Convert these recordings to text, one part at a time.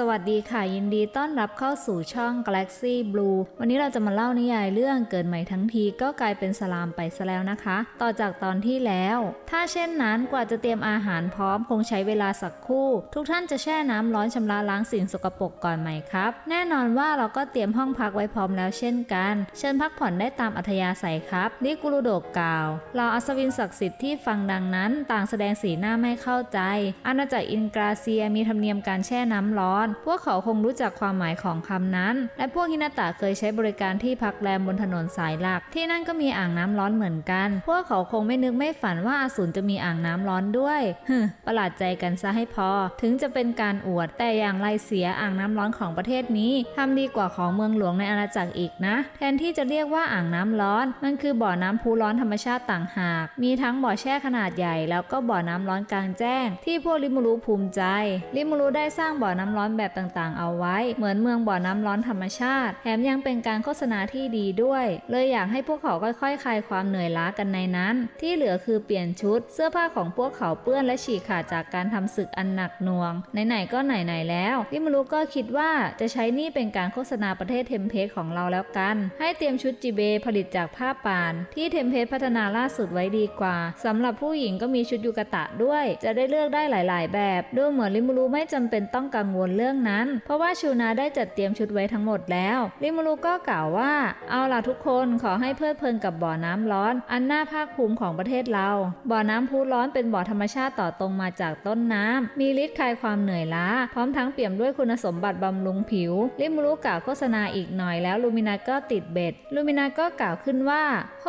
สวัสดีค่ะ ยินดีต้อนรับเข้าสู่ช่อง Galaxy Blue วันนี้เราจะมาเล่านิยายเรื่องเกิดใหม่ทั้งทีก็กลายเป็นสลามไปซะแล้วนะคะ ต่อจากตอนที่แล้ว ถ้าเช่นนั้นกว่าจะเตรียมอาหารพร้อมคงใช้เวลาสักครู่ ทุกท่านจะแช่น้ำร้อนชำระล้างสิ่งสกปรกก่อนไหมครับ แน่นอนว่าเราก็เตรียมห้องพักไว้พร้อมแล้วเช่นกัน เชิญพักผ่อนได้ตามอัธยาศัยครับลิกุรุโดกกล่าวเราอัศวินศักดิ์สิทธิ์ที่ฟังดังนั้น ต่างแสดงสีหน้าไม่เข้าใจ อาณาจักรอินกราเซียมีธรรมเนียมการแช่น้ำร้อนพวกเขาคงรู้จักความหมายของคำนั้น และพวกฮินาตะเคยใช้บริการที่พักแรมบนถนนสายหลัก ที่นั่นก็มีอ่างน้ำร้อนเหมือนกัน พวกเขาคงไม่นึกไม่ฝันว่าอาสูรจะมีอ่างน้ำร้อนด้วยฮึประหลาดใจกันซะให้พอ ถึงจะเป็นการอวด แต่อย่างไรเสียอ่างน้ำร้อนของประเทศนี้ทำดีกว่าของเมืองหลวงในอาณาจักรอีกนะ แทนที่จะเรียกว่าอ่างน้ำร้อน มันคือบ่อน้ำพุร้อนธรรมชาติต่างหาก มีทั้งบ่อแช่ขนาดใหญ่ แล้วก็บ่อน้ำร้อนกลางแจ้ง ที่พวกริมูรุภูมิใจริมูรุได้สร้างบ่อน้ำร้อนแบบต่างๆ เอาไว้ เหมือนเมืองบ่อน้ำร้อนธรรมชาติ แถมยังเป็นการโฆษณาที่ดีด้วย เลยอยากให้พวกเขาค่อยๆคลายความเหนื่อยล้ากันในนั้น ที่เหลือคือเปลี่ยนชุด เสื้อผ้าของพวกเขาเปื้อนและฉีกขาดจากการทำศึกอันหนักหน่วง ไหนๆก็ไหนๆแล้วริมูรุก็คิดว่าจะใช้นี่เป็นการโฆษณาประเทศเทมเพสของเราแล้วกัน ให้เตรียมชุดจิเบผลิตจากผ้าป่าน ที่เทมเพสพัฒนาล่าสุดไว้ดีกว่าสำหรับผู้หญิงก็มีชุดยูกะตะด้วย จะได้เลือกได้หลาย ๆ แบบดูเหมือนริมูรุไม่จำเป็นต้องกังวลเรื่องนั้น เพราะว่าชูนาได้จัดเตรียมชุดไว้ทั้งหมดแล้วริมูรุก็กล่าวว่า เอาล่ะทุกคนขอให้เพลิดเพลินกับบ่อน้ำร้อน อันน่าภาคภูมิของประเทศเรา บ่อน้ำพุร้อนเป็นบ่อธรรมชาติต่อตรงมาจากต้นน้ำมีฤทธิ์คลายความเหนื่อยล้า พร้อมทั้งเปี่ยมด้วยคุณสมบัติบำรุงผิวริมูรุกล่าวโฆษณาอีกหน่อยแล้วลูมินาก็ติดเบ็ด ลูมินาก็กล่าวขึ้นว่าโฮ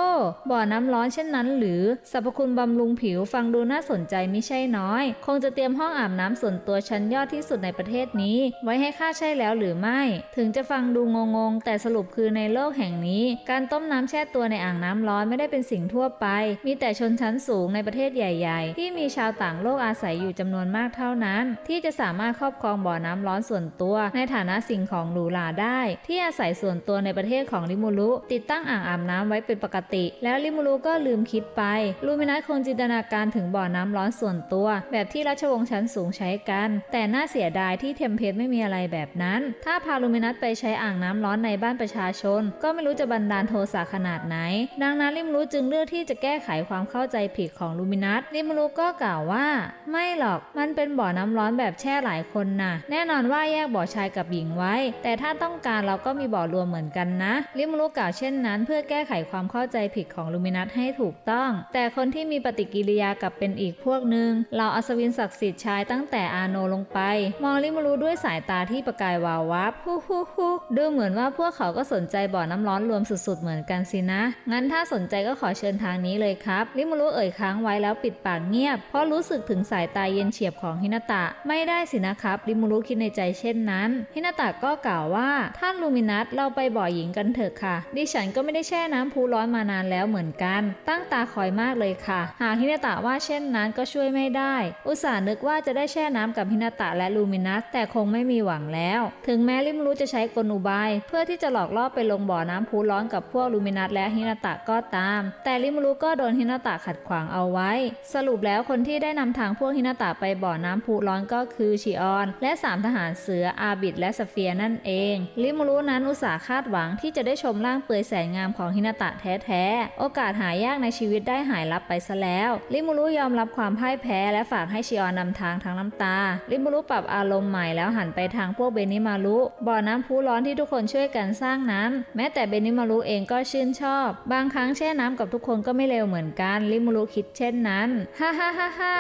บ่อน้ำร้อนเช่นนั้นหรือสรรพคุณบำรุงผิวฟังดูน่าสนใจไม่ใช่น้อย คงจะเตรียมห้องอาบน้ำส่วนตัวชั้นยอดที่สุดในประเทศนี้ไว้ให้ข้าใช่แล้วหรือไม่ ถึงจะฟังดูงงๆ แต่สรุปคือในโลกแห่งนี้ การต้มน้ำแช่ตัวในอ่างน้ำร้อนไม่ได้เป็นสิ่งทั่วไป มีแต่ชนชั้นสูงในประเทศใหญ่ ๆ ที่มีชาวต่างโลกอาศัยอยู่จำนวนมากเท่านั้น ที่จะสามารถครอบครองบ่อน้ำร้อนส่วนตัว ในฐานะสิ่งของหรูหราได้ ที่อาศัยส่วนตัวในประเทศของริมูรุติดตั้งอ่างอาบน้ำไว้เป็นปกติ แล้วริมูรุก็ลืมคิดไปลูมินัสคงจินตนาการถึงบ่อน้ำร้อนส่วนตัว แบบที่ราชวงศ์ชั้นสูงใช้กัน แต่น่าเสียดายที่เทมเพสไม่มีอะไรแบบนั้น ถ้าพาลูมินัสไปใช้อ่างน้ำร้อนในบ้านประชาชน ก็ไม่รู้จะบันดาลโทสะขนาดไหน ดังนั้นริมรู้จึงเลือกที่จะแก้ไขความเข้าใจผิดของลูมินัสริมรู้ก็กล่าวว่า ไม่หรอกมันเป็นบ่อน้ำร้อนแบบแช่หลายคนน่ะ แน่นอนว่าแยกบ่อชายกับหญิงไว้ แต่ถ้าต้องการเราก็มีบ่อรวมเหมือนกันนะริมรู้กล่าวเช่นนั้น เพื่อแก้ไขความเข้าใจผิดของลูมินัสให้ถูกต้อง แต่คนที่มีปฏิกิริยากับเป็นอีกพวกหนึ่งเราอัศวินศักดิ์สิทธิ์ชายตั้งแต่อาโนลงไป มองริมรู้ด้วยสายตาที่ประกายวาววับฮู้ฮู้ฮู้ดูเหมือนว่าพวกเขาก็สนใจบ่อน้ำร้อนรวมสุดๆเหมือนกันสินะ งั้นถ้าสนใจก็ขอเชิญทางนี้เลยครับ ริมูรุเอ่ยค้างไว้แล้วปิดปากเงียบ เพราะรู้สึกถึงสายตาเย็นเฉียบของฮินาตะ ไม่ได้สินะครับ ริมูรุคิดในใจเช่นนั้น ฮินาตะก็กล่าวว่าท่านลูมินัสเราไปบ่อหญิงกันเถอะค่ะ ดิฉันก็ไม่ได้แช่น้ำพุร้อนมานานแล้วเหมือนกัน ตั้งตาคอยมากเลยค่ะ หากฮินาตะว่าเช่นนั้นก็ช่วยไม่ได้ อุตส่าห์นึกว่าจะได้แช่น้ำกับฮินาตะและลูมินัสแต่คงไม่มีหวังแล้ว ถึงแม้ริมูรุจะใช้กลอุบาย เพื่อที่จะหลอกล่อไปลงบ่อน้ำพุร้อนกับพวกลูมินัสและฮินาตะก็ตาม แต่ริมูรุก็โดนฮินาตะขัดขวางเอาไว้ สรุปแล้วคนที่ได้นำทางพวกฮินาตะไปบ่อน้ำพุร้อนก็คือชิออน และสามทหารเสืออาบิดและสเฟียร์นั่นเอง ริมูรุนั้นอุตส่าห์คาดหวังที่จะได้ชมร่างเปลือยแสนงามของฮินาตะแท้ๆ โอกาสหายากในชีวิตได้หายลับไปซะแล้ว ริมูรุยอมรับความพ่ายแพ้และฝากให้ชิออนนำทางทั้งน้ำตา ริมูรุปรับอารมณ์ใหม่แล้วหันไปทางพวกเบนิมารุบ่อน้ำพุร้อนที่ทุกคนช่วยกันสร้างนั้น แม้แต่เบนิมารุเองก็ชื่นชอบ บางครั้งแช่น้ำกับทุกคนก็ไม่เร็วเหมือนกันริมูรุคิดเช่นนั้นฮ่าฮ่าฮ่าฮ่า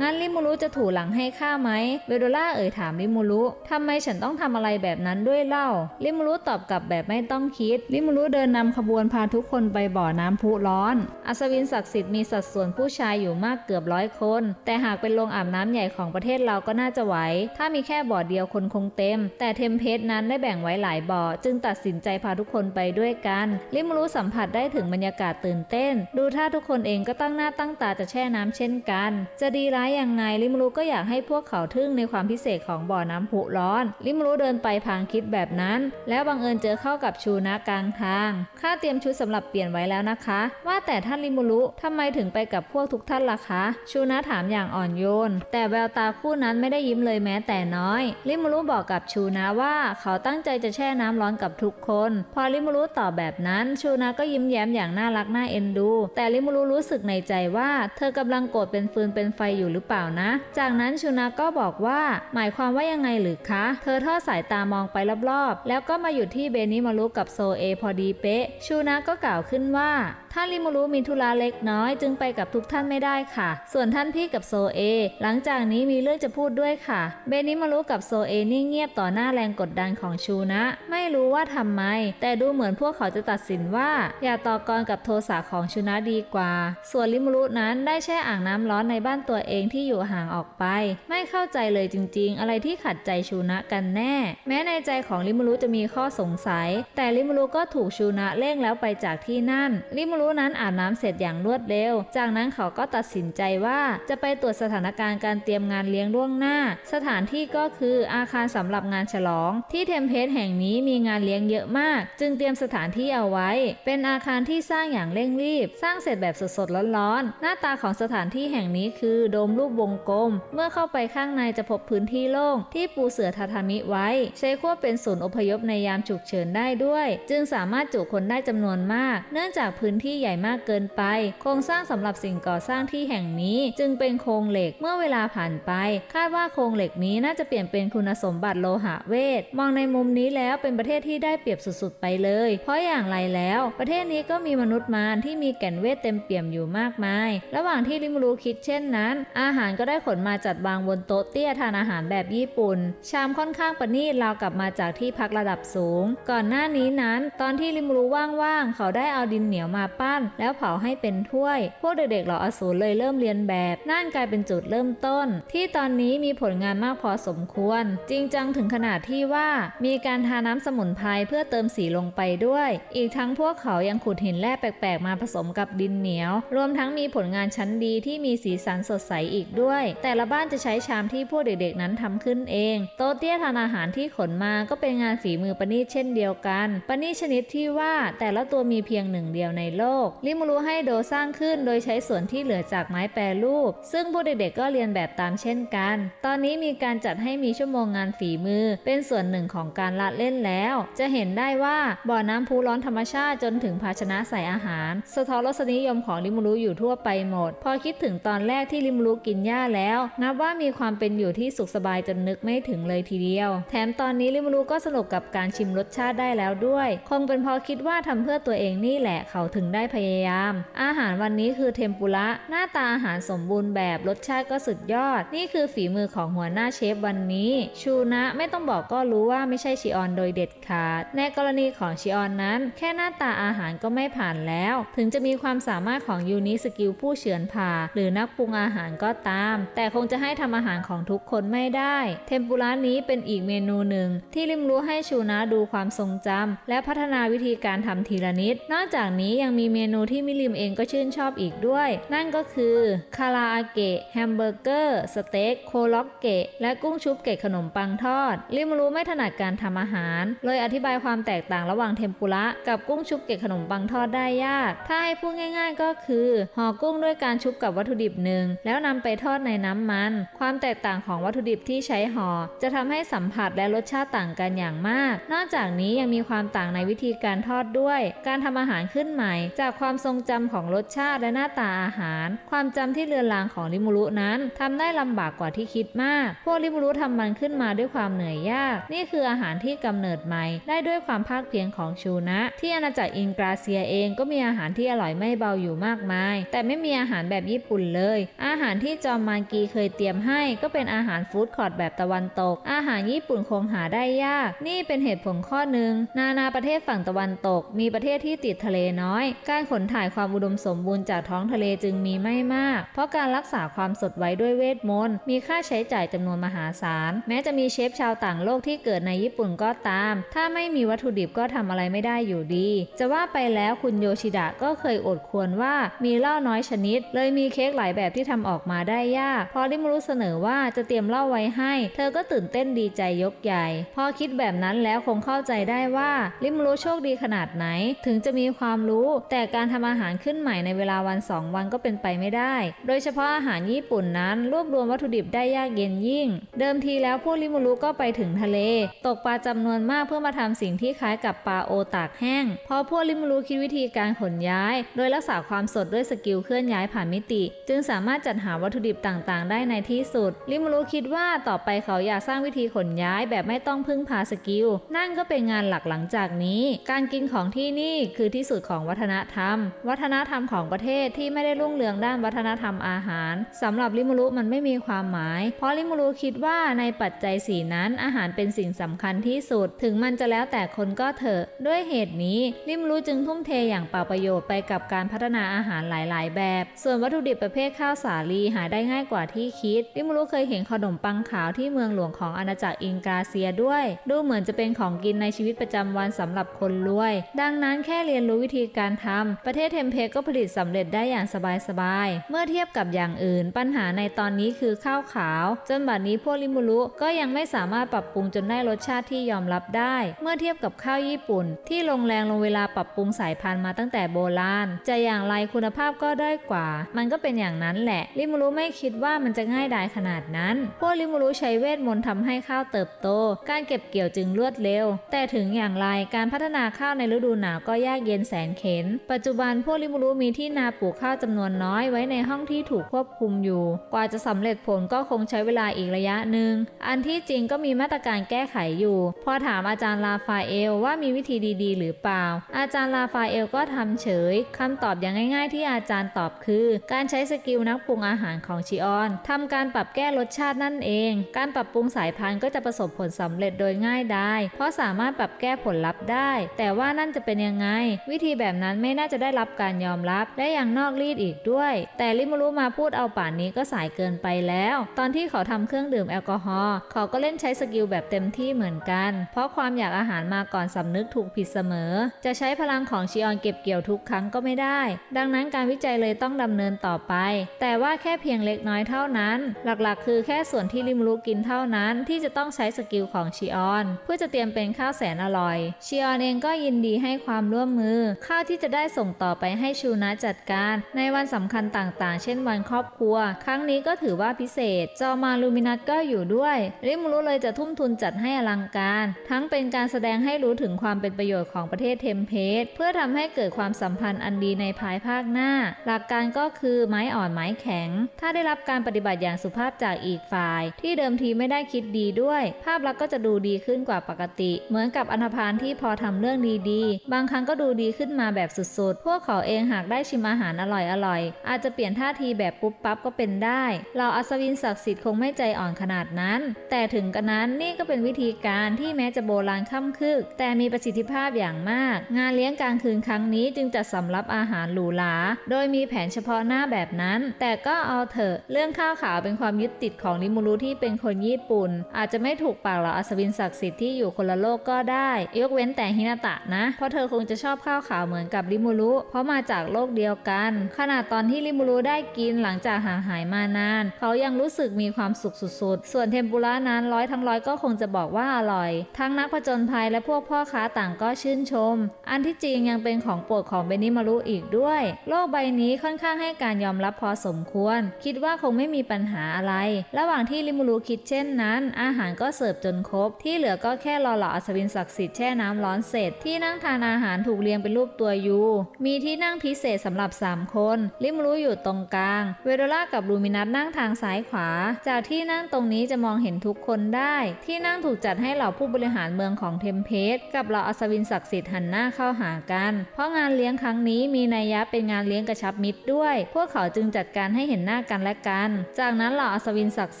งั้นริมูรุจะถูหลังให้ข้าไหมเวโดล่าเอ่ยถามริมูรุทำไมฉันต้องทำอะไรแบบนั้นด้วยเล่าริมูรุตอบกลับแบบไม่ต้องคิดริมูรุเดินนำขบวนพาทุกคนไปบ่อน้ำพุร้อน อัศวินศักดิ์สิทธิ์มีสัดส่วนผู้ชายอยู่มากเกือบร้อยคน แต่หากเป็นโรงอาบน้ำใหญ่ของประเทศเราก็น่าจะไหว ถ้ามีแค่บ่อเดียวคนคงเต็ม แต่เทมเพสนั้นได้แบ่งไว้หลายบ่อจึงตัดสินใจพาทุกคนไปด้วยกันริมูรุสัมผัสได้ถึงบรรยากาศตื่นเต้น ดูท่าทุกคนเองก็ตั้งหน้าตั้งตาจะแช่น้ำเช่นกัน จะดีร้ายยังไงริมูรุก็อยากให้พวกเขาทึ่งในความพิเศษของบ่อน้ำพุร้อนริมูรุเดินไปพางคิดแบบนั้น แล้วบังเอิญเจอเข้ากับชูนะกลางทางข้าเตรียมชุดสำหรับเปลี่ยนไว้แล้วนะคะ ว่าแต่ท่านริมูรุทำไมถึงไปกับพวกทุกท่านล่ะคะ ชูนะถามอย่างอ่อนโยน แต่แววตาคู่นั้นไม่ได้ยิ้มเลยแม้แต่น้อยริมูรุบอกกับชูนะว่าเขาตั้งใจจะแช่น้ำร้อนกับทุกคน พอริมูรุตอบแบบนั้น ชูนะก็ยิ้มแย้มอย่างน่ารักน่าเอ็นดู แต่ริมูรุรู้สึกในใจว่า เธอกำลังโกรธเป็นฟืนเป็นไฟอยู่หรือเปล่านะ จากนั้นชูนะก็บอกว่า หมายความว่ายังไงหรือคะ เธอทอดสายตามองไปรอบๆ แล้วก็มาหยุดที่เบนิมารุกับโซเอพอดีเป๊ะ ชูนะก็กล่าวขึ้นว่า ท่านริมูรุมีธุระเล็กน้อย จึงไปกับทุกท่านไม่ได้ค่ะ ส่วนท่านพี่กับโซเอ หลังจากนี้มีเรื่องจะพูดด้วยค่ะ เบนิมารุกับโซเอนิ่งเงียบต่อหน้าแรงกดดันของชูนะ ไม่รู้ว่าทำไม แต่ดูเหมือนพวกเขาจะตัดสินว่า อย่าต่อกรกับโทสะของชูนะดีกว่า ส่วนริมูรุนั้นได้แช่อ่างน้ำร้อนในบ้านตัวเองที่อยู่ห่างออกไป ไม่เข้าใจเลยจริง ๆ อะไรที่ขัดใจชูนะกันแน่ แม้ในใจของริมูรุจะมีข้อสงสัย แต่ริมูรุก็ถูกชูนะเร่งแล้วไปจากที่นั่นริมูรุนั้นอาบน้ำเสร็จอย่างรวดเร็ว จากนั้นเขาก็ตัดสินใจว่าจะไปตรวจสถานการณ์การเตรียมงานเลี้ยงล่วงหน้า สถานที่ก็คืออาคารสำหรับงานฉลอง ที่เทมเพสแห่งนี้มีงานเลี้ยงเยอะมาก จึงเตรียมสถานที่เอาไว้ เป็นอาคารที่สร้างอย่างเร่งรีบ สร้างเสร็จแบบสดๆร้อนๆหน้าตาของสถานที่แห่งนี้คือโดมรูปวงกลม เมื่อเข้าไปข้างในจะพบพื้นที่โล่งที่ปูเสื่อทาทามิไว้ ใช้ควบเป็นศูนย์อพยพในยามฉุกเฉินได้ด้วย จึงสามารถจุคนได้จำนวนมาก เนื่องจากพื้นที่ใหญ่มากเกินไป โครงสร้างสำหรับสิ่งก่อสร้างที่แห่งนี้ จึงเป็นโครงเหล็กเมื่อเวลาผ่านไป คาดว่าโครงเหล็กนี้น่าจะเปลี่ยนเป็นคุณสมบัติโลหะเวท มองในมุมนี้แล้วเป็นประเทศที่ได้เปรียบสุดๆไปเลย เพราะอย่างไรแล้ว ประเทศนี้ก็มีมนุษย์มารที่มีแก่นเวทเต็มเปี่ยมอยู่มากมาย ระหว่างที่ริมูรุคิดเช่นนั้น อาหารก็ได้ขนมาจัดวางบนโต๊ะเตี้ยทานอาหารแบบญี่ปุ่น ชามค่อนข้างประณีตราวกลับมาจากที่พักระดับสูง ก่อนหน้านี้นั้น ตอนที่ริมูรุว่างๆเขาได้เอาดินเหนียวมาปน แล้วเผาให้เป็นถ้วย พวกเด็กๆเหล่าอสูรเลยเริ่มเรียนแบบ นั่นกลายเป็นจุดเริ่มต้น ที่ตอนนี้มีผลงานมากพอสมควร จริงจังถึงขนาดที่ว่า มีการทาน้ำสมุนไพรเพื่อเติมสีลงไปด้วย อีกทั้งพวกเขายังขุดหินแร่แปลกๆ มาผสมกับดินเหนียว รวมทั้งมีผลงานชั้นดีที่มีสีสันสดใสอีกด้วย แต่ละบ้านจะใช้ชามที่พวกเด็กๆนั้นทำขึ้นเอง โต๊ะเตี้ยทานอาหารที่ขนมาก็เป็นงานฝีมือประณีตเช่นเดียวกันประณีตชนิดที่ว่าแต่ละตัวมีเพียงหนึ่งเดียวในโลกริมูรุให้โดสร้างขึ้นโดยใช้ส่วนที่เหลือจากไม้แปรรูป ซึ่งพวกเด็กๆก็เรียนแบบตามเช่นกัน ตอนนี้มีการจัดให้มีชั่วโมงงานฝีมือ เป็นส่วนหนึ่งของการละเล่นแล้ว จะเห็นได้ว่าบ่อน้ำพุร้อนธรรมชาติจนถึงภาชนะใส่อาหาร สะท้อนรสนิยมของริมูรุอยู่ทั่วไปหมด พอคิดถึงตอนแรกที่ริมูรุกินหญ้าแล้ว นับว่ามีความเป็นอยู่ที่สุขสบายจนนึกไม่ถึงเลยทีเดียว แถมตอนนี้ริมูรุก็สนุกกับการชิมรสชาติได้แล้วด้วย คงเป็นพราะคิดว่าทำเพื่อตัวเองนี่แหละเขาถึงได้พยายาม อาหารวันนี้คือเทมปุระ หน้าตาอาหารสมบูรณ์แบบรสชาติก็สุดยอด นี่คือฝีมือของหัวหน้าเชฟวันนี้ ชูนะไม่ต้องบอกก็รู้ว่าไม่ใช่ชิออนโดยเด็ดขาด ในกรณีของชิออนนั้น แค่หน้าตาอาหารก็ไม่ผ่านแล้ว ถึงจะมีความสามารถของยูนิสกิลผู้เฉือนผ่า หรือนักปรุงอาหารก็ตาม แต่คงจะให้ทำอาหารของทุกคนไม่ได้ เทมปุระนี้เป็นอีกเมนูหนึ่ง ที่ริมรู้ให้ชูนะดูความทรงจำและพัฒนาวิธีการทำทีละนิด นอกจากนี้ยังมีีเมนูที่มิริมเองก็ชื่นชอบอีกด้วย นั่นก็คือคาราอาเกะแฮมเบอร์เกอร์สเต็กโคล็อกเกะและกุ้งชุบเกะขนมปังทอดริมรู้ไม่ถนัดการทำอาหาร เลยอธิบายความแตกต่างระหว่างเทมปุระกับกุ้งชุบเกะขนมปังทอดได้ยาก ถ้าให้พูดง่าย ๆ ก็คือห่อกุ้งด้วยการชุบกับวัตถุดิบหนึ่งแล้วนำไปทอดในน้ำมัน ความแตกต่างของวัตถุดิบที่ใช้ห่อจะทำให้สัมผัสและรสชาติต่างกันอย่างมาก นอกจากนี้ยังมีความต่างในวิธีการทอดด้วย การทำอาหารขึ้นใหม่จากความทรงจำของรสชาติและหน้าตาอาหาร ความจำที่เลือนลางของริมูรุนั้นทำได้ลำบากกว่าที่คิดมาก พวกริมูรุทำมันขึ้นมาด้วยความเหนื่อยยาก นี่คืออาหารที่กำเนิดใหม่ ได้ด้วยความภาคเพียรของชูนะ ที่อาณาจักรอินกราเซียเองก็มีอาหารที่อร่อยไม่เบาอยู่มากมาย แต่ไม่มีอาหารแบบญี่ปุ่นเลย อาหารที่จอมมานกีเคยเตรียมให้ก็เป็นอาหารฟู้ดคอร์ทแบบตะวันตก อาหารญี่ปุ่นคงหาได้ยาก นี่เป็นเหตุผลข้อหนึ่ง นานาประเทศฝั่งตะวันตก มีประเทศที่ติดทะเลน้อยการขนถ่ายความอุดมสมบูรณ์จากท้องทะเลจึงมีไม่มาก เพราะการรักษาความสดไว้ด้วยเวทมนต์มีค่าใช้จ่ายจำนวนมหาศาล แม้จะมีเชฟชาวต่างโลกที่เกิดในญี่ปุ่นก็ตาม ถ้าไม่มีวัตถุดิบก็ทำอะไรไม่ได้อยู่ดี จะว่าไปแล้วคุณโยชิดะก็เคยอดควรว่ามีเหล้าน้อยชนิด เลยมีเค้กหลายแบบที่ทำออกมาได้ยาก พอริมรุเสนอว่าจะเตรียมเหล้าไว้ให้ เธอก็ตื่นเต้นดีใจยกใหญ่ พอคิดแบบนั้นแล้วคงเข้าใจได้ว่าริมรุโชคดีขนาดไหน ถึงจะมีความรู้แต่การทำอาหารขึ้นใหม่ในเวลาวันสองวันก็เป็นไปไม่ได้ โดยเฉพาะอาหารญี่ปุ่นนั้น รวบรวมวัตถุดิบได้ยากเย็นยิ่ง เดิมทีแล้วพวกริมูรุก็ไปถึงทะเล ตกปลาจำนวนมากเพื่อมาทำสิ่งที่คล้ายกับปลาโอตากแห้ง พอพวกริมูรุคิดวิธีการขนย้าย โดยรักษาความสดด้วยสกิลเคลื่อนย้ายผ่านมิติ จึงสามารถจัดหาวัตถุดิบต่างๆ ได้ในที่สุดริมูรุคิดว่าต่อไปเขาอยากสร้างวิธีขนย้ายแบบไม่ต้องพึ่งพาสกิลนั่นก็เป็นงานหลักหลังจากนี้ การกินของที่นี่คือที่สุดของวัฒนธรรม วัฒนธรรมของประเทศที่ไม่ได้รุ่งเรืองด้านวัฒนธรรมอาหารสำหรับริมูรุมันไม่มีความหมาย เพราะริมูรุคิดว่าในปัจจัยสีนั้นอาหารเป็นสิ่งสำคัญที่สุด ถึงมันจะแล้วแต่คนก็เถอะ ด้วยเหตุนี้ริมูรุจึงทุ่มเทอย่างเปล่าประโยชน์ไปกับการพัฒนาอาหารหลาย ๆ แบบ ส่วนวัตถุดิบประเภทข้าวสาลีหาได้ง่ายกว่าที่คิดริมูรุเคยเห็นขนมปังขาวที่เมืองหลวงของอาณาจักรอิงกาเซียด้วย ดูเหมือนจะเป็นของกินในชีวิตประจำวันสำหรับคนรวย ดังนั้นแค่เรียนรู้วิธีการทำประเทศเทมเพก็ผลิตสำเร็จได้อย่างสบายๆ เมื่อเทียบกับอย่างอื่น ปัญหาในตอนนี้คือข้าวขาว จนบัดนี้พวกริมูรุก็ยังไม่สามารถปรับปรุงจนได้รสชาติที่ยอมรับได้ เมื่อเทียบกับข้าวญี่ปุ่น ที่ลงแรงลงเวลาปรับปรุงสายพันธุ์มาตั้งแต่โบราณ จะอย่างไรคุณภาพก็ด้อยกว่า มันก็เป็นอย่างนั้นแหละริมูรุไม่คิดว่ามันจะง่ายดายขนาดนั้น พวกริมูรุใช้เวทมนต์ทำให้ข้าวเติบโต การเก็บเกี่ยวจึงรวดเร็ว แต่ถึงอย่างไรการพัฒนาข้าวในฤดูหนาวก็ยากเย็นแสนเข็ญปัจจุบันพวกริมูรุมีที่นาปลูกข้าวจำนวนน้อยไว้ในห้องที่ถูกควบคุมอยู่ กว่าจะสำเร็จผลก็คงใช้เวลาอีกระยะหนึ่ง อันที่จริงก็มีมาตรการแก้ไขอยู่ พอถามอาจารย์ลาฟาเอลว่ามีวิธีดีๆ หรือเปล่า อาจารย์ลาฟาเอลก็ทำเฉยคำตอบอย่างง่าย ๆ ที่อาจารย์ตอบคือ การใช้สกิลนักปรุงอาหารของชิออนทำการปรับแก้รสชาตินั่นเอง การปรับปรุงสายพันธุ์ก็จะประสบผลสำเร็จโดยง่ายได้ เพราะสามารถปรับแก้ผลลัพธ์ได้ แต่ว่านั่นจะเป็นยังไง วิธีแบบนั้นไม่น่าจะได้รับการยอมรับ และยังนอกรีดอีกด้วย แต่ริมูรุมาพูดเอาป่านนี้ก็สายเกินไปแล้ว ตอนที่เขาทำเครื่องดื่มแอลกอฮอล์เขาก็เล่นใช้สกิลแบบเต็มที่เหมือนกัน เพราะความอยากอาหารมาก่อนสำนึกถูกผิดเสมอ จะใช้พลังของชิออนเก็บเกี่ยวทุกครั้งก็ไม่ได้ ดังนั้นการวิจัยเลยต้องดำเนินต่อไป แต่ว่าแค่เพียงเล็กน้อยเท่านั้น หลักๆ คือแค่ส่วนที่ริมูรุกินเท่านั้นที่จะต้องใช้สกิลของชิออน เพื่อจะเตรียมเป็นข้าวแสนอร่อย ชิออนเองก็ยินดีให้ความร่วมมือข้าวที่จะได้ส่งต่อไปให้ชูนะจัดการ ในวันสำคัญต่างๆ เช่นวันครอบครัว ครั้งนี้ก็ถือว่าพิเศษ จอมาลูมินัสก็อยู่ด้วยริมูรุเลยจะทุ่มทุนจัดให้อลังการ ทั้งเป็นการแสดงให้รู้ถึงความเป็นประโยชน์ของประเทศเทมเพสเพื่อทำให้เกิดความสัมพันธ์อันดีในภายภาคหน้า หลักการก็คือไม้อ่อนไม้แข็ง ถ้าได้รับการปฏิบัติอย่างสุภาพจากอีกฝ่าย ที่เดิมทีไม่ได้คิดดีด้วย ภาพลักษณ์ก็จะดูดีขึ้นกว่าปกติ เหมือนกับอนาพานที่พอทำเรื่องดีๆ บางครั้งก็ดูดีขึ้นมาแบบสุดๆ พวกเขาเองหากได้ชิมอาหารอร่อยๆอาจจะเปลี่ยนท่าทีแบบปุ๊บปั๊บก็เป็นได้เราอัศวินศักดิ์สิทธิ์คงไม่ใจอ่อนขนาดนั้น แต่ถึงกระนั้นนี่ก็เป็นวิธีการที่แม้จะโบราณค่ำคึก แต่มีประสิทธิภาพอย่างมาก งานเลี้ยงกลางคืนครั้งนี้จึงจัดสำรับอาหารหรูหราโดยมีแผนเฉพาะหน้าแบบนั้น แต่ก็เอาเถอะ เรื่องข้าวขาวเป็นความยึดติดของริมูรุที่เป็นคนญี่ปุ่น อาจจะไม่ถูกปากเหล่าอัศวินศักดิ์สิทธิ์ที่อยู่คนละโลกก็ได้ ยกเว้นแต่ฮินาตะนะ เพราะเธอคงจะชอบข้าวขาวเหมือนกับริมูรุเพราะมาจากโลกเดียวกันขนาดตอนที่ริมูรุได้กินหลังจากห่างหายมานาน เขายังรู้สึกมีความสุขสุดๆ ส่วนเทมปุระนั้นร้อยทั้งร้อยก็คงจะบอกว่าอร่อย ทั้งนักผจญภัยและพวกพ่อค้าต่างก็ชื่นชม อันที่จริงยังเป็นของโปรดของเบนิมารุอีกด้วย โลกใบนี้ค่อนข้างให้การยอมรับพอสมควร คิดว่าคงไม่มีปัญหาอะไร ระหว่างที่ริมูรุคิดเช่นนั้น อาหารก็เสิร์ฟจนครบ ที่เหลือก็แค่รอเหล่าอัศวินศักดิ์สิทธิ์แช่น้ำร้อนเสร็จ ที่นั่งทานอาหารถูกเรียงเป็นรูปตัวยูมีที่นั่งพิเศษสำหรับ 3 คนริมูรุอยู่ตรงกลาง เวโดล่ากับลูมินัสนั่งทางซ้ายขวา จากที่นั่งตรงนี้จะมองเห็นทุกคนได้ ที่นั่งถูกจัดให้เหล่าผู้บริหารเมืองของเทมเพสกับเหล่าอัศวินศักดิ์สิทธิ์หันหน้าเข้าหากัน เพราะงานเลี้ยงครั้งนี้มีนัยยะเป็นงานเลี้ยงกระชับมิตรด้วย พวกเขาจึงจัดการให้เห็นหน้ากันและกัน จากนั้นเหล่าอัศวินศักดิ์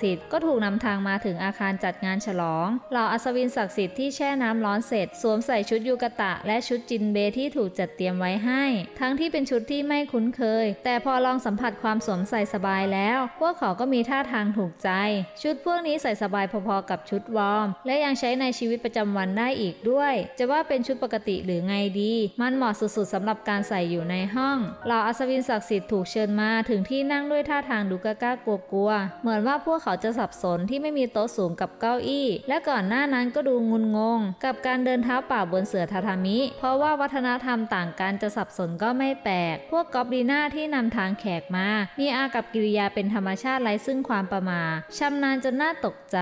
สิทธิ์ก็ถูกนำทางมาถึงอาคารจัดงานฉลอง เหล่าอัศวินศักดิ์สิทธิ์ที่แช่น้ำร้อนเสร็จ สวมใส่ชุดยูกะตะและชุดจินเบที่ถูกจัดเตรียมไว้ให้ ทั้งที่เป็นชุดที่ไม่คุ้นเคย แต่พอลองสัมผัสความสวมใส่สบายแล้ว พวกเขาก็มีท่าทางถูกใจ ชุดพวกนี้ใส่สบายพอๆกับชุดวอร์ม และยังใช้ในชีวิตประจำวันได้อีกด้วย จะว่าเป็นชุดปกติหรือไงดี มันเหมาะสุดๆสำหรับการใส่อยู่ในห้องเหล่าอัศวินศักดิ์สิทธิ์ถูกเชิญมาถึงที่นั่งด้วยท่าทางดูกล้าๆกลัวๆเหมือนว่าพวกเขาจะสับสนที่ไม่มีโต๊ะสูงกับเก้าอี้ และก่อนหน้านั้นก็ดูงุนงง กับการเดินเท้าเปล่าบนเสือทาทามิ เพราะว่าวัฒนธรรมต่างกันจะสับสนก็ไม่แปลก พวกกอบลีน่าที่นำทางแขกมา มีอากับกิริยาเป็นธรรมชาติไร้ซึ่งความประมาทชำนาญจนน่าตกใจ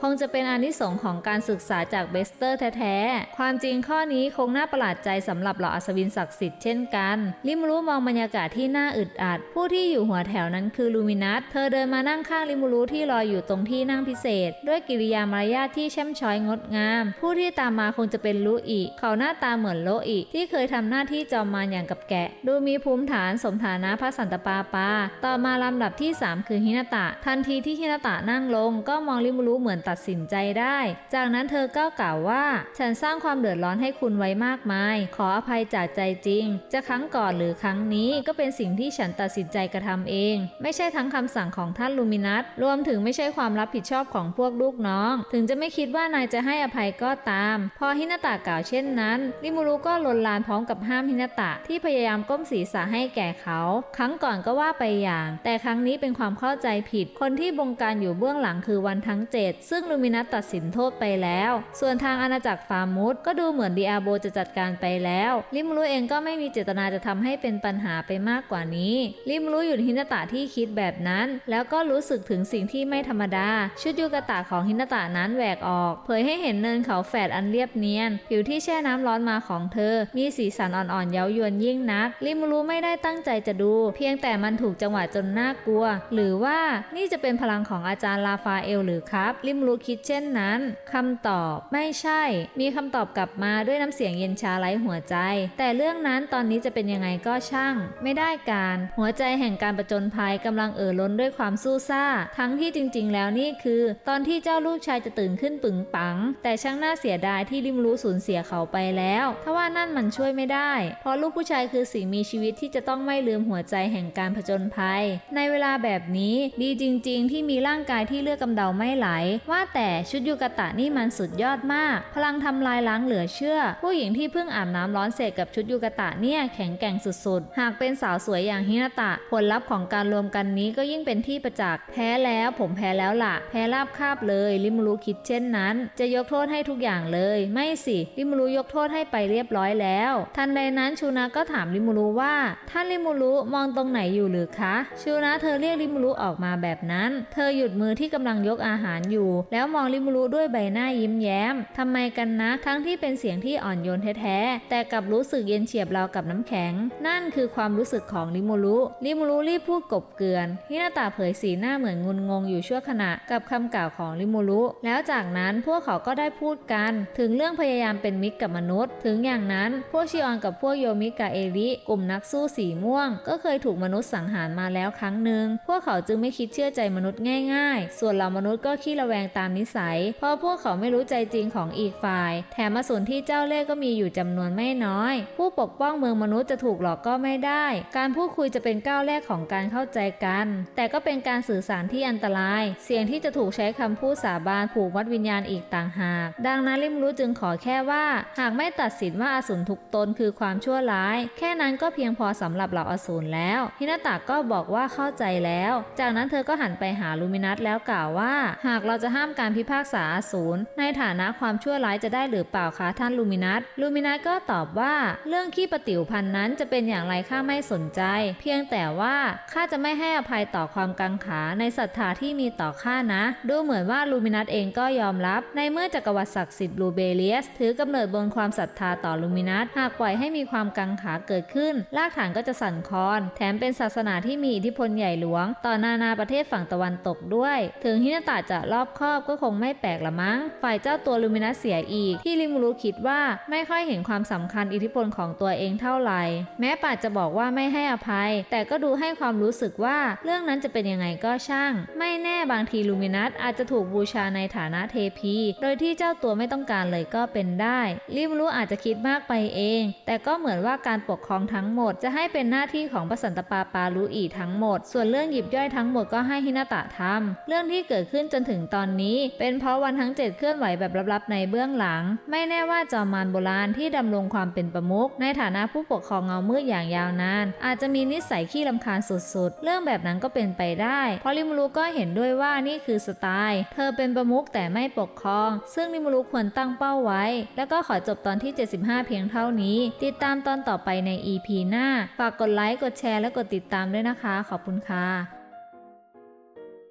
คงจะเป็นอานิสงส์ของการศึกษาจากเบสเตอร์แท้ๆ ความจริงข้อนี้คงน่าประหลาดใจสำหรับเหล่าอัศวินศักดิ์สิทธิ์เช่นกันลิมรู้มองบรรยากาศที่น่าอึดอัด ผู้ที่อยู่หัวแถวนั้นคือลูมินัสเธอเดินมานั่งข้างลิมูรุที่รออยู่ตรงที่นั่งพิเศษ ด้วยกิริยามารยาทที่แช่มช้อยงดงาม ผู้ที่ตามมาคงจะเป็นลูอิเขาหน้าตาเหมือนโลอิที่เคยทำหน้าที่จอมมารอย่างกับแกะ ดูมีภูมิฐานสมฐานะพระสันตปาปา ต่อมาลำดับที่ 3 คือฮินาตะ ทันทีที่ฮินาตะนั่งลง ก็มองลิมูรุเหมือนตัดสินใจได้ จากนั้นเธอก็กล่าวว่า ฉันสร้างความเดือดร้อนให้คุณไว้มากมาย ขออภัยจากใจจริง จะครั้งก่อนหรือครั้งนี้ก็เป็นสิ่งที่ฉันตัดสินใจกระทำเอง ไม่ใช่ทั้งคำสั่งของท่านลูมินัสรวมถึงไม่ใช่ความรับผิดชอบของพวกลูกน้อง ถึงจะไม่คิดว่านายจะให้อภัยก็ตาม พอฮินาตะกล่าวเช่นนั้นลิมูรุก็ลนลานพร้อมกับห้ามฮินาตะที่พยายามก้มศีรษะให้แก่เขา ครั้งก่อนก็ว่าไปอย่าง แต่ครั้งนี้เป็นความเข้าใจผิด คนที่บงการอยู่เบื้องหลังคือวันทั้งเจ็ดซึ่งลูมินัสตัดสินโทษไปแล้ว ส่วนทางอาณาจักรฟาร์มุสก็ดูเหมือนดิอาโบจะจัดการไปแล้วลิมูรุเองก็ไม่มีเจตนาจะทำให้เป็นปัญหาไปมากกว่านี้ลิมูรุอยู่ฮินาตะที่คิดแบบนั้น แล้วก็รู้สึกถึงสิ่งที่ไม่ธรรมดา ชุดยูกะตะของฮินาตะนั้นแหวกออก เผยให้เห็นเนินเขาแฝดอันเรียบเนียน ผิวที่แช่น้ำร้อนมาของเธอ มีสีสันอ่อนๆเยายวนยิ่งนักลิมูรุไม่ได้ตั้งใจจะดู เพียงแต่มันถูกจังหวะจนน่ากลัว หรือว่านี่จะเป็นพลังของอาจารย์ลาฟาเอลหรือครับลิมูรุคิดเช่นนั้นคำตอบไม่ใช่ มีคำตอบกลับมาด้วยน้ำเสียงเย็นชาไร้หัวใจ แต่เรื่องนั้นตอนนี้จะเป็นยังไงก็ช่าง ไม่ได้การ หัวใจแห่งการประจนภัยกำลังเอ่อล้นด้วยความสู้ซ่า ทั้งที่จริง ๆ แล้วนี่คือ ตอนที่เจ้าลูกชายจะตื่นขึ้นปึงปัง แต่ช่างน่าเสียดายที่ลิมรู้สูญเสียเขาไปแล้ว ถ้าว่านั่นมันช่วยไม่ได้เพราะลูกผู้ชายคือสิ่งมีชีวิตที่จะต้องไม่ลืมหัวใจแห่งการผจญภัย ในเวลาแบบนี้ดีจริง ๆ ที่มีร่างกายที่เลือดกำเดาไม่ไหล ว่าแต่ชุดยูกะตะนี่มันสุดยอดมาก พลังทำลายล้างเหลือเชื่อ ผู้หญิงที่เพิ่งอาบน้ำร้อนเสร็จกับชุดยูกะตะเนี่ยแข็งแกร่งสุดๆ หากเป็นสาวสวยอย่างฮินาตะ ผลลัพธ์ของการรวมกันนี้ก็ยิ่งเป็นที่ประจักษ์แพ้แล้วผมแพ้แล้วล่ะ แพ้ราบคาบเลยลิมูรุคิดเช่นนั้น จะยกโทษให้ทุกอย่างเลย ไม่สิลิมูรุยกโทษให้ไปเรียบร้อยแล้ว ทันใดนั้นชูนะก็ถามลิมูรุว่า ท่านลิมูรุมองตรงไหนอยู่หรือคะ ชูนะเธอเรียกลิมูรุออกมาแบบนั้น เธอหยุดมือที่กำลังยกอาหารอยู่ แล้วมองลิมูรุด้วยใบหน้ายิ้มแย้มทำไมกันนะ ทั้งที่เป็นเสียงที่อ่อนโยนแท้ๆ แต่กลับรู้สึกเย็นเฉียบราวกับน้ำแข็ง นั่นคือความรู้สึกของลิมูรุลิมูรุรีบพูดกบเกลือนฮินาตาเผยสีหน้าเหมือนงุนงงอยู่ชั่วขณะกับคำกล่าวของลิมูรุแล้วจากนั้นพวกเขาก็ได้พูดกัน ถึงเรื่องพยายามเป็นมิตรกับมนุษย์ ถึงอย่างนั้นพวกชิออนกับพวกโยมิกาเอริกลุ่มนักสู้สีม่วง ก็เคยถูกมนุษย์สังหารมาแล้วครั้งหนึ่ง พวกเขาจึงไม่คิดเชื่อใจมนุษย์ง่าย ๆ ส่วนเหล่ามนุษย์ก็ขี้ระแวงตามนิสัย เพราะพวกเขาไม่รู้ใจจริงของอีกฝ่าย แถมอสูรที่เจ้าเล่ห์ก็มีอยู่จำนวนไม่น้อย ผู้ปกป้องเมืองมนุษย์จะถูกหลอกก็ไม่ได้ การพูดคุยจะเป็นก้าวแรกของการเข้าใจกัน แต่ก็เป็นการสื่อสารที่อันตราย เสี่ยงที่จะถูกใช้คำพูดสาบานผูกวัดวิญญาณอีกต่างหาก ดังนั้นลิมรู้จึงขอแค่ว่า หากไม่ตัดสินว่าอสูรทุกตนคือความชั่วร้าย แค่นั้นก็เพียงพอสำหรับเหล่าอสูรแล้วฮินาตะก็บอกว่าเข้าใจแล้ว จากนั้นเธอก็หันไปหาลูมินัสแล้วกล่าวว่า หากเราจะห้ามการพิพากษาอสูรในฐานะความชั่วร้ายจะได้หรือเปล่าคะท่านลูมินัสลูมินัสก็ตอบว่าเรื่องขี้ปติ๋วพันนั้นจะเป็นอย่างไรข้าไม่สนใจ เพียงแต่ว่าข้าจะไม่ให้อภัยต่อความกังขาในศรัทธาที่มีต่อข้านะ ดูเหมือนว่าลูมินัสเองก็ยอมรับ ในเมื่อจักรวรรดิศักดิ์สิทธิ์ลูเบเลียส ถือกำเนิดบนความศรัทธาต่อลูมินัสหากปล่อยให้มีความกังขาเกิดขึ้น รากฐานก็จะสั่นคลอน แถมเป็นศาสนาที่มีอิทธิพลใหญ่หลวง ต่อนานาประเทศฝั่งตะวันตกด้วย ถึงฮินาตะจะรอบคอบก็คงไม่แปลกละมั้ง ฝ่ายเจ้าตัวลูมินัสเสียอีก ที่ลิมูรุคิดว่าไม่ค่อยเห็นความสำคัญอิทธิพลของตัวเองเท่าไหร่ แม้ป่าจะบอกว่าไม่ให้อภัย แต่ก็ดูให้ความรู้สึกว่าเรื่องนั้นจะเป็นยังไงก็ช่าง ไม่แน่บางทีลูมินัสอาจจะถูกบูชาในฐานะเทพี โดยที่เจ้าตัวไม่ต้องการเลยก็เป็นได้ลิมูรุอาจจะคิดมากไปเอง แต่ก็เหมือนือนว่าการปกครองทั้งหมด จะให้เป็นหน้าที่ของพระสันตปาปาลุอีทั้งหมด ส่วนเรื่องหยิบย่อยทั้งหมดก็ให้ฮินาตะทำเรื่องที่เกิดขึ้นจนถึงตอนนี้ เป็นเพราะวันทั้งเจ็ดเคลื่อนไหวแบบลับๆในเบื้องหลัง ไม่แน่ว่าจอมมารโบราณที่ดำรงความเป็นประมุขในฐานะผู้ปกครองเงามืดอย่างยาวนาน อาจจะมีนิสัยขี้ลำคาญสุดๆ เรื่องแบบนั้นก็เป็นไปได้เพราะลิมูรุก็เห็นด้วยว่านี่คือสไตล์ เธอเป็นประมุขแต่ไม่ปกครอง ซึ่งลิมูรุควรตั้งเป้าไว้ แล้วก็ขอจบตอนที่ 75 เพียงเท่านี้ ติดตามตอนต่อไปใน EP หน้า ฝากกดไลค์ กดแชร์ และกดติดตามด้วยนะคะ ขอบคุณค่ะ